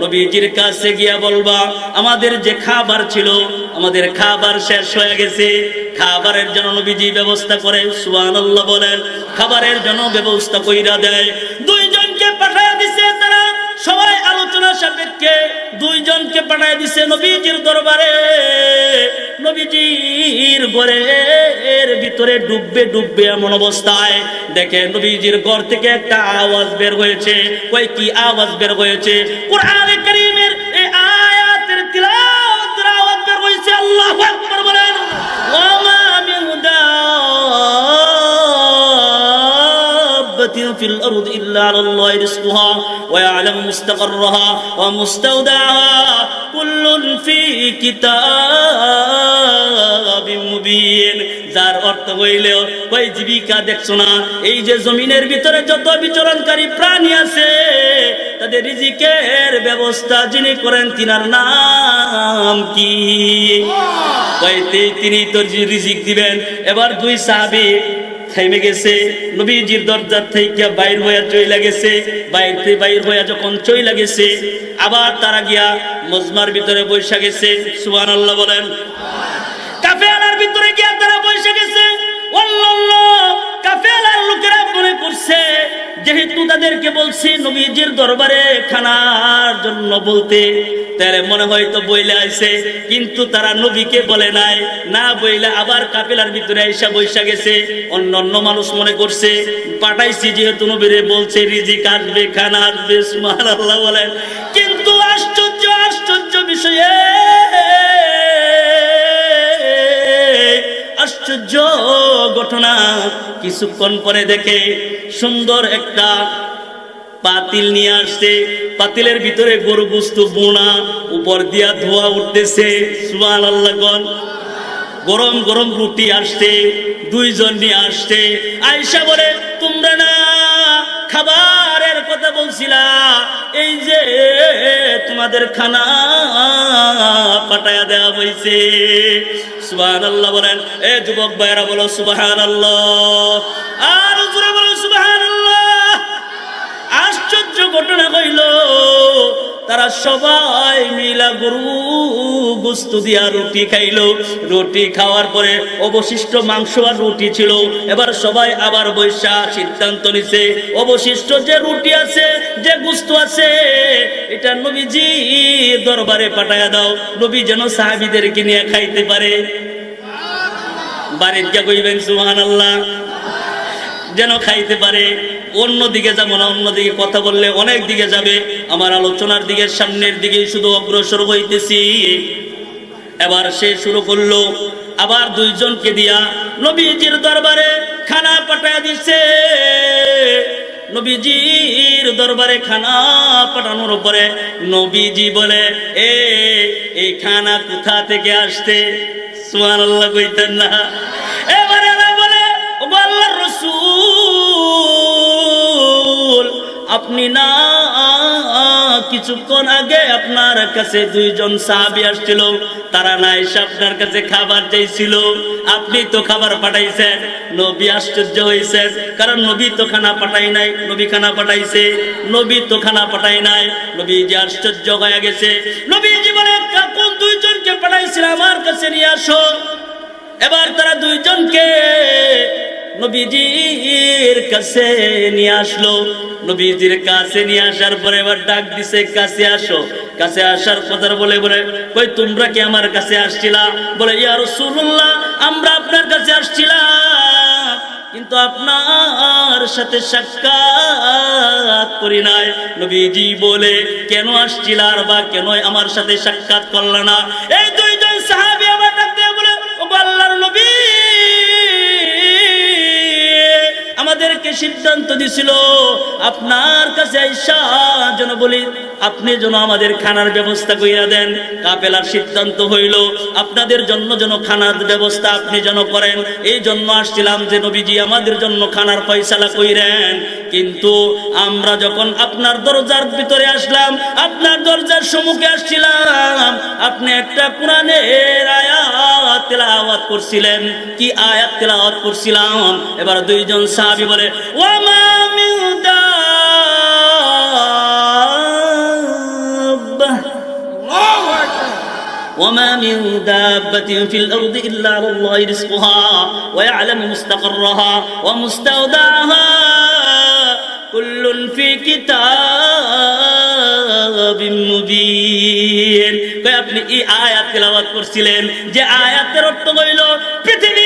নবীজির কাছে গিয়া বলবা, আমাদের যে খাবার ছিল, আমাদের খাবার শেষ হয়ে গেছে। খাবারের জন্য নবীজি ব্যবস্থা করে, সুবহানাল্লাহ বলেন, খাবারের জন্য ব্যবস্থা কইরা দেয়। দুইজনকে পাঠায় দিছে তারা। সবাই আলোচনা সাপেক্ষে দুইজনকে পাঠায় দিছে নবীজির দরবারে। নবীজির ঘরের ভিতরে ডুববে ডুববে এমন অবস্থায় দেখে নবীজির ঘর থেকে একটা আওয়াজ বের হয়েছে কই কি আওয়াজ বের হয়েছে কোরআনে কারীমের এই আয়াতের তিলাওয়াতের আওয়াজ বের হয়েছে আল্লাহু আকবার বলেন ওয়া মা মিন دابة في الأرض إلا على الله رزقها ويعلم مستقرها ومستودعها كل في كتاب مبين যার অর্থ হইলে ওই জীবিকা দেখছ না? এই যে জমিনের ভিতরে যত বিচরণকারী প্রাণী আছে, তাদের রিজিকের ব্যবস্থা যিনি করেন, তিনার নাম কি? তিনি তোর রিজিক দিবেন। এবার দুই সাহাবী থেমে গেছে, নবীজির দরজার থেকে বাইর হইয়া চইলা গেছে। বাইর থেকে বাইর হইয়া যখন চইলা গেছে, আবার তারা গিয়া মজমার ভিতরে বৈশা গেছে। সুবহানাল্লাহ বলেন। তাদেরকে বলছি, নবীজির দরবারে খানার জন্য বলতে। তাহলে মনে হয় তো বইলে আইছে, কিন্তু তারা নবীকে বলে নাই। না বইলে আবার কাফেলার ভিতরে আইসা বৈশা গেছে। অন্য অন্য মানুষ মনে করছে, পাঠাইছি যেহেতু নবীরে বলছে, রিজিক আসবে, খানা আসবে সুমার আল্লাহ বলেন। কিন্তু আশ্চর্য আশ্চর্য বিষয়ে, আশ্চর্য ঘটনা কিছুক্ষণ পরে দেখে সুন্দর একটা পাতিল নিয়ে আসছে। পাতিলের ভিতরে গরু বস্তু, বোনা, উপর দিয়া ধোয়া উঠতেছে। সুবান আল্লাহ গরম গরম রুটি আসছে, দুইজন নিয়ে আসছে। আয়সা বলে, তোমরা না, খাবারের কথা বলছিলা। এই যে তোমাদের খানা পাঠায়া দেওয়া হয়েছে। সুবাহান আল্লাহ বলেন, এ যুবক ভাইরা বলো সুবাহান আল্লাহ ঘটনা হইল তারা সবাই মিলা গরু গুস্ত দিয়া রুটি খাইলো। রুটি খাওয়ার পরে অবশিষ্ট মাংস আর রুটি ছিল। এবার সবাই আবার বৈশা সিদ্ধান্ত নিছে, অবশিষ্ট যে রুটি আছে, যে গুস্ত আছে, এটা নবীজি দরবারে পাঠায়া দাও। নবী যেন সাহাবিদেরকে নিয়ে খাইতে পারে। বাড়ির যা কইবেন সুহান আল্লাহ যেন খাইতে পারে। অন্যদিকে যাব না অন্যদিকে কথা বললে অনেক দিকে যাবে। আমার আলোচনার দিকে, সামনের দিকে শুধু অগ্রসর হইতেছি। এবার সে শুরু করল, আবার দুইজনকে দিয়া নবীজির দরবারে খানা পাঠায় দিছে। নবীজির দরবারে খানা পাঠানোর পরে নবীজি বলে, এ, এই খানা কোথা থেকে আসতে সুমান আল্লাহ কইতেন না। এবারে না। কিছুক্ষণ আগে আপনার কাছে দুইজন সাহাবি আসছিল। তারা না আপনার কাছে খাবার চাইছিল। আপনি তো খাবার পাঠাইছেন। নবী আশ্চর্য হয়েছেন কারণ নবী তো খানা পাঠাই নাই, নবী খানা পাঠাইছে। নবী তো খানা পাঠাই নাই। নবী যে আশ্চর্য হয়ে গেছে। নবী জীবনে কোন দুইজনকে পাঠাইছিল আমার কাছে নিয়ে আসো? এবার তারা দুইজনকে নবীজির কাছে নিয়ে আসলো। নবীজির কাছে নিয়ে আসার পরে এবার ডাক দিছে, কাছে আসো। কাছে আসার কথা বলে বলে, কই তোমরা কি আমার কাছে আসছিলা? বলে, ইয়া রাসূলুল্লাহ, আমরা আপনার কাছে আসছিলাম, কিন্তু আপনার সাথে সাক্ষাৎ করি নাই। নবীজি বলে, কেন আসছিল আর বা কেন আমার সাথে সাক্ষাৎ করলা না? এই আমাদেরকে সিদ্ধান্ত দিছিল আপনার কাছে আইসা যেন বলি আপনি যেন আমাদের খানার ব্যবস্থা কইরা দেন কাপেলার সিদ্ধান্ত হইল, আপনাদের জন্য যেন খানার ব্যবস্থা আপনি যেন করেন। এই জন্য আসছিলাম যে নবীজি আমাদের জন্য খানার ফয়সালা কইরেন। কিন্তু আমরা যখন আপনার দরজার ভিতরে আসলাম, আপনার দরজার সম্মুখে আসছিলাম, আপনি একটা কোরআনের আয়াত তেলাওয়াত করছিলেন। কি আয়াত তেলাওয়াত করছিলাম? এবার দুইজন সাহাবী বলে ওয়ামা মিন وما من دابة في الأرض إلا على الله رزقها ويعلم مستقرها ومستودعها كل في كتاب مبين কই আপনি এই আয়াত তেলাওয়াত করছিলেন যে আয়াতের অর্থ হইল পৃথিবী